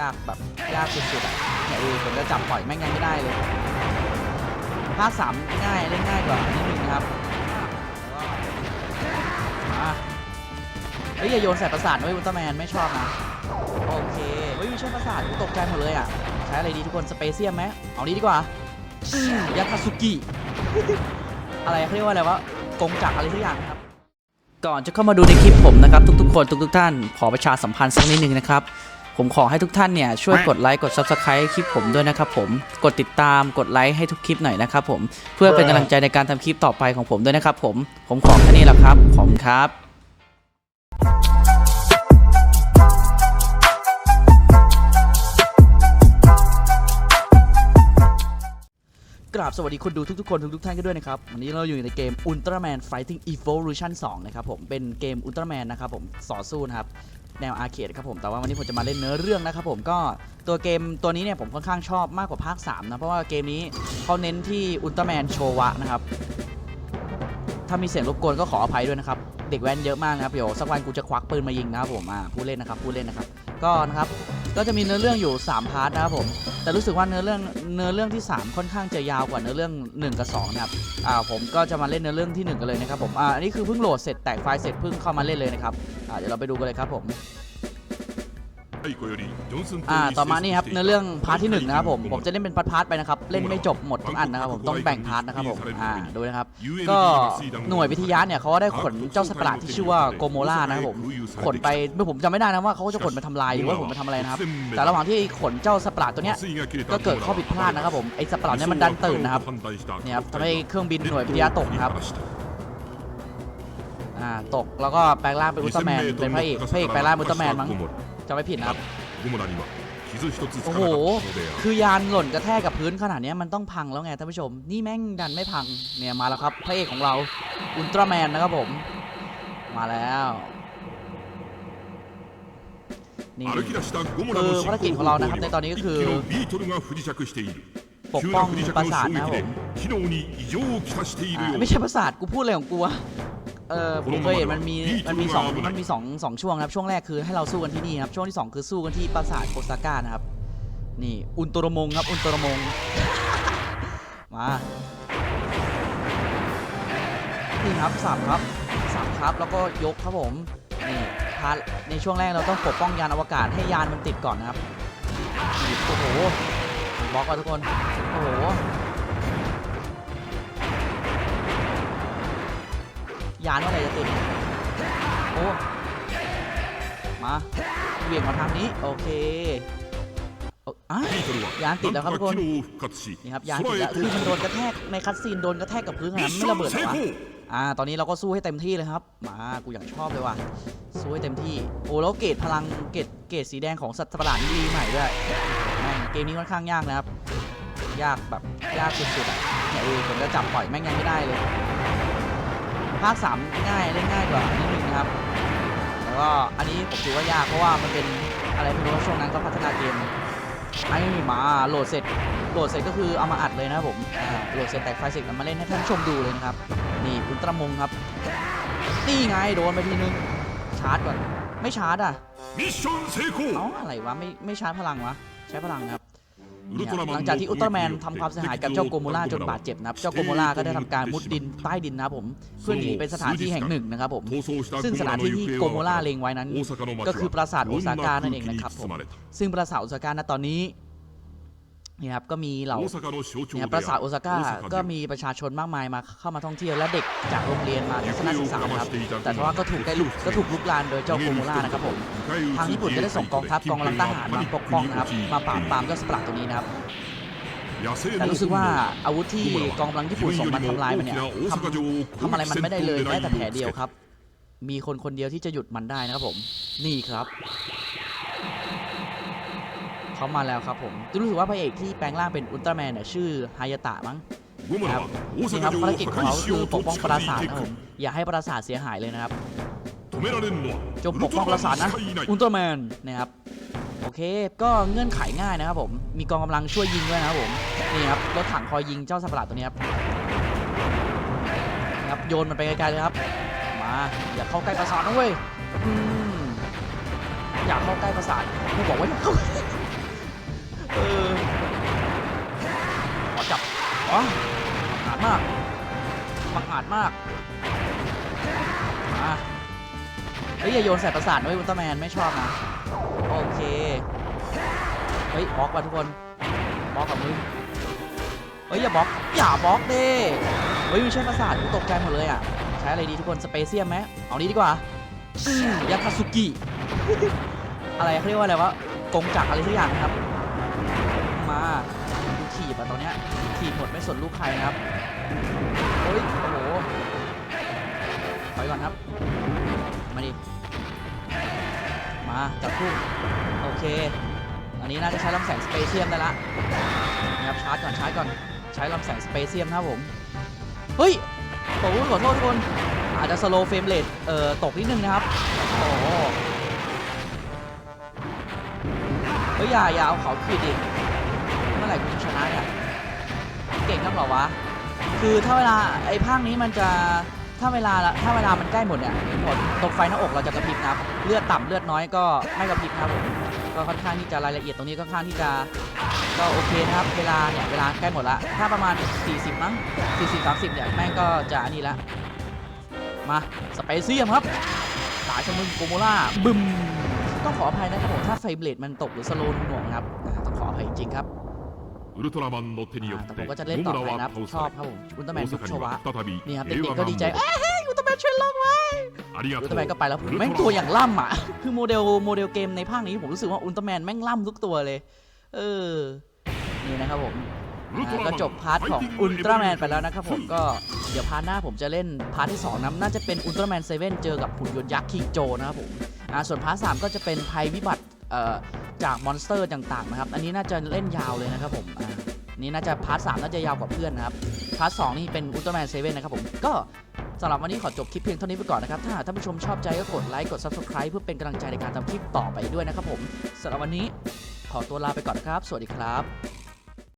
ยากแบบยากสุดๆอะเนี่ยดูผมจะจับปล่อยแม่งยังไม่ได้เลยภาคสามง่ายเล่นง่ายกว่านิดนึงนะครับมาเฮ้ยอย่าโยนใส่ประสาทนะเว้ยอุลตร้าแมนไม่ชอบนะโอเคเฮ้ยม่ใช่ประสาทกูตกใจหมดเลยอะใช้อะไรดีทุกคนสเปเซียมไหมเอานี้ดีกว่ายาคาสุกิอะไรเขาเรียกว่าอะไรวะกงจักรอะไรทุกอย่างครับก่อนจะเข้ามาดูในคลิปผมนะครับ ทุกๆคนทุกๆท่าน ขอประชาสัมพันธ์สักนิดนึงนะครับ ผมขอให้ทุกท่านเนี่ยช่วยกดไลค์กด Subscribe คลิปผมด้วยนะครับผมกดติดตามกดไลค์ให้ทุกคลิปหน่อยนะครับผมเพื่อเป็นกำลังใจในการทำคลิปต่อไปของผมด้วยนะครับผมผมขอแค่นี้แหละครับขอบคุณครับกราบสวัสดีคนดูทุกๆคนทุกๆท่านกันด้วยนะครับ วันนี้เราอยู่ในเกม Ultraman Fighting Evolution 2 นะครับผมเป็นเกม Ultraman นะครับผมต่อสู้นะครับ แนวอาร์เคดครับผมแต่ว่าวันนี้ผมจะมาเล่นเนื้อเรื่องนะครับผมก็ตัวเกมตัวนี้เนี่ยผมค่อนข้างชอบมากกว่าภาค 3 นะ เพราะว่าเกมนี้เขาเน้นที่อุลตร้าแมนโชวะนะครับ ถ้ามีเสียงรบกวนก็ขออภัยด้วยนะครับ เด็กแว้นเยอะมากนะครับเดี๋ยวสักวันกูจะควักปืนมายิงนะครับผมอ่าผู้เล่นนะครับผู้เล่นนะครับ ก็นะครับก็จะมีเนื้อเรื่องอยู่ 3 พาร์ทนะครับผม แต่รู้สึกว่าเนื้อเรื่องเนื้อเรื่องที่ 3 ค่อนข้างจะยาวกว่าเนื้อเรื่อง 1 กับ2นะครับ อ่าผมก็จะมาเล่นเนื้อเรื่องที่ 1 กันเลยนะครับผม อ่าอันนี้คือเพิ่งโหลดเสร็จแตกไฟล์เสร็จเพิ่งเข้ามาเล่นเลยนะครับ เดี๋ยวเราไปดูกันเลยครับผม อ่า ต่อมานี่ครับเนื้อเรื่องพาร์ทที่1นะครับผม ผมจะเล่นเป็นพาร์ทๆไปนะครับ เล่นไม่จบหมดทุกอันนะครับผม ต้องแบ่งพาร์ทนะครับผม อ่า ดูนะครับ ก็หน่วยวิทยาเนี่ยเขาก็ได้ขนเจ้าสัตว์ประหลาดที่ชื่อว่าโกโมล่านะครับผม ขนไปเมื่อผมจำไม่ได้นะว่าเขาจะขนไปทำลายหรือว่าผมไปทำอะไรนะครับ แต่ระหว่างที่ขนเจ้าสัตว์ประหลาดตัวเนี้ย ก็เกิดข้อผิดพลาดนะครับผม ไอ้สัตว์ประหลาดเนี่ยมันดันตื่นนะครับ เนี่ยครับทำให้เครื่องบินหน่วยวิทยาตกนะครับ อ่าตกแล้วก็แปลงร่างเป็นอุลตร้าแมนเป็นพระเอกพระเอกแปลงร่างเป็นอุลตร้าแมนมั้งจำไม่ผิดนะครับโอ้โห คือยานหล่นกระแทกกับพื้นขนาดเนี้ยมันต้องพังแล้วไงท่านผู้ชม นี่แม่งดันไม่พัง เนี่ยมาแล้วครับ พระเอกของเรา อุลตร้าแมนนะครับผม มาแล้ว นี่คือภารกิจของเรานะครับ ในตอนนี้ก็คือปปกกป้ป้อองงปปราราสาสาททนะนะคครัรับบผผมมอ่าไม่ใช่ปราสาทกูพูดอะไรของกูวะเออผมเคยเห็นมันมีมันมีสองมันมีสองสองช่วงครับช่วงแรกคือให้เราสู้กันที่นี่ครับช่วงที่สองคือสู้กันที่ปราสาทโคซาก้านะครับนี่อุนโตโรมงครับอุนโตโรมงมานี่ครับสับครับสับครับแล้วก็ยกครับผมนี่พาร์ทในช่วงแรกเราต้องปกป้องยานอวกาศให้ยานมันติดก่อนนะครับนี่โอ้โหบล็อกก่อนทุกคนโอ้โห ยานเมื่อไหร่จะติดโอ้มาเบี่ยงมาทางนี้ โอเคโอ้อะยานติดแล้วครับทุกคนนี่ครับยานติดแล้วคือมันโดนกระแทกในคัตซีนโดนกระแทกกับพื้นขนาดนั้นไม่ระเบิดเหรอวะอ่า ตอนนี้เราก็สู้ให้เต็มที่เลยครับ มากูอยากชอบเลยว่ะสู้ให้เต็มที่โอ้แล้วเกรดพลังเกรดเกรดสีแดงของสัตว์ประหลาดนี่ดีใหม่ด้วยแม่งเกมนี้ค่อนข้างยากนะครับยากแบบยากสุดๆอะเนี่ยดูผมจะจับปล่อยแม่งยังไม่ได้เลย ภาค 3 ง่ายเล่นง่ายกว่านิดนึงนะครับแล้วก็อันนี้ผมถือว่ายากเพราะว่ามันเป็นอะไรไม่รู้ว่าช่วงนั้นก็พัฒนาเกมไอ้มาโหลดเสร็จโหลดเสร็จก็คือเอามาอัดเลยนะครับผมอ่าโหลดเสร็จแตกไฟล์เสร็จเอามาเล่นให้ท่านผู้ชมดูเลยนะครับนี่อุลตร้ามงครับนี่ไงโดนไปทีนึงชาร์จก่อนไม่ชาร์จอะเอ้าอะไรวะไม่ไม่ชาร์จพลังวะใช้พลังครับนี่ครับ หลังจากที่อุลตร้าแมนทำความเสียหายกับเจ้าโกโมล่าจนบาดเจ็บนะครับ เจ้าโกโมล่าก็ได้ทำการมุดดินใต้ดินนะครับผมเพื่อหนีไปสถานที่แห่งหนึ่งนะครับผม ซึ่งสถานที่ที่โกโมล่าเล็งไว้นั้น ก็คือปราสาทโอซาก้านั่นเองนะครับผมซึ่งปราสาทโอซาก้าณตอนนี้ นี่ครับก็มีเหล่าเนี่ยปราสาทโอซาก้าก็มีประชาชนมากมายมาเข้ามาท่องเที่ยวและเด็กจากโรงเรียนมาทัศนศึกษานะครับแต่ว่าก็ถูกได้ลุกก็ถูกลุกลานโดยเจ้าโกโมล่านะครับผมทางญี่ปุ่นก็ได้ส่งกองทัพกองกำลังทหารมาปกป้องนะครับมาปราบปรามเจ้าสัตว์ประหลาดตัวนี้นะครับแต่รู้สึกว่าอาวุธที่กองกำลังญี่ปุ่นส่งมาทำลายมันเนี่ยทำทำอะไรมันไม่ได้เลยแม้แต่แผลเดียวครับ มีคนคนเดียวที่จะหยุดมันได้นะครับผม นี่ครับ เขามาแล้วครับผมรู้สึกว่าพระเอกที่แปลงร่างเป็นอุลตร้าแมนเนี่ยชื่อฮายาตะมั้งครับนี่ครับภารกิจของเขาคือปกป้องปราสาทนะครับผมอย่าให้ปราสาทเสียหายเลยนะครับจงปกป้องปราสาทนะอุลตร้าแมนนะครับโอเค ก็เงื่อนไขง่ายนะครับผม มีกองกำลังช่วยยิงด้วยนะครับผม นี่ครับ รถถังคอยยิงเจ้าสัตว์ประหลาดตัวนี้ครับนี่ครับ โยนมันไปไกลๆเลยครับ มา อย่าเข้าใกล้ปราสาทนะเว้ยอืมอยากเข้าใกล้ปราสาทกูบอกว่าอย่าเข้า อ๋อบังอาจมากบังอาจมากมาเฮ้ยอย่าโยนใส่ประสาทด้วยอุลตร้าแมนไม่ชอบนะโอเคเฮ้ยบล็อกว่ะทุกคนบล็อกกับมึงเฮ้ยอย่าบล็อกอย่าบล็อกเด้เฮ้ยไม่ใช่ประสาทกูตกใจหมดเลยอะใช้อะไรดีทุกคนสเปเซียมไหมเอานี้ดีกว่ายาคาสุกิอะไรเขาเรียกว่าอะไรวะกงจักรอะไรสักอย่างนะครับมา ถีบอะตอนเนี้ยถีบหมดไม่สนลูกใครนะครับโอ้ยโอ้โหถอยก่อนครับ มาดิ มาจับคู่โอเค อันนี้น่าจะใช้ลำแสงสเปเชียมได้ละนะครับชาร์จก่อนชาร์จก่อนใช้ลำแสงสเปเชียมนะครับผม เฮ้ยโอ้โหขอโทษทุกคน อาจจะสโลว์เฟรมเรทเอ่อตกนิดนึงนะครับ โอ้เฮ้ยอย่าอย่าเอาเขาขีดดิ มื่อไหร่กูจะชนะเนี่ยเก่งนักหรอวะคือถ้าเวลาไอ้ภาคนี้มันจะถ้าเวลาถ้าเวลามันใกล้หมดเนี่ยหมดตรงไฟหน้าอกเราจะกระพริบนะครับเลือดต่ำเลือดน้อยก็ไม่กระพริบครับก็ค่อนข้างที่จะรายละเอียดตรงนี้ค่อนข้างที่จะก็โอเคนะครับ เวลาเนี่ยเวลาใกล้หมดละถ้าประมาณ 40 มั้ง 40 30 เนี่ยแม่งก็จะอันนี้ละมาสเปเซียมครับสายชมึงโกโมล่าบึมต้องขออภัยนะครับผมถ้าไฟเบลดมันตกหรือสโลว์หน่วงครับต้องขออภัยจริงครับ ウルトラマンの手によ อ่า っ แต่ て ผมก็จะเล่นต่อ モ ไป ムラ นะครับ は倒 ชอบ さ ครับผมอุลตร้าแม れ น 大 ทุก 阪 ช に วะ は再び นี่ครับ 平 เด็ก 和 ๆก็ が ดีใจ 戻 เอ้ยอุลตร้าแมนช่วยลงไว้ ありが อุล と ตร้าแมนก็ う ไปแล้ว ウル แม่ง ト ตัว ラ อ マン ย่างล่ำอ่ะ คือโมเดลโมเดลเกมในภาคนี้ผมรู้สึกว่าอุลตร้าแมนแม่งล่ำทุกตัวเลย เออ นี่นะครับผม ウルト อ่า ラ ก็ マン จบพาร์ทของ ファイティング อุลตร้าแมน エボリューション ไปแล้วนะครับผมก็เดี๋ยวพาร์ทหน้าผมจะเล่นพาร์ทที่2นะน่าจะเป็นอุลตร้าแมนเซเว่นเจอกับหุ่นยนต์ยักษ์คิงโจนะครับผมอ่าส่วนพาร์ทสามก็จะเป็นภัยวิบัติเอ่อ จากมอนสเตอร์ต่างๆนะครับ อันนี้น่าจะเล่นยาวเลยนะครับผมอันนี่น่าจะพาร์ทสน่าจะยาวกว่าเพื่อนนะครับ พาร์ทสนี่เป็นอุลตร้าแมนเซเว่นนะครับผม ก็สำหรับวันนี้ขอจบคลิปเพียงเท่านี้ไปก่อนนะครับ ถ้าท่านผู้ชมชอบใจก็กดไลค์ กด subscribe เพื่อเป็นกำลังใจในการทำคลิปต่อไปด้วยนะครับผมสำหรับวันนี้ขอตัวลาไปก่อนนะครับ สวัสดีครับ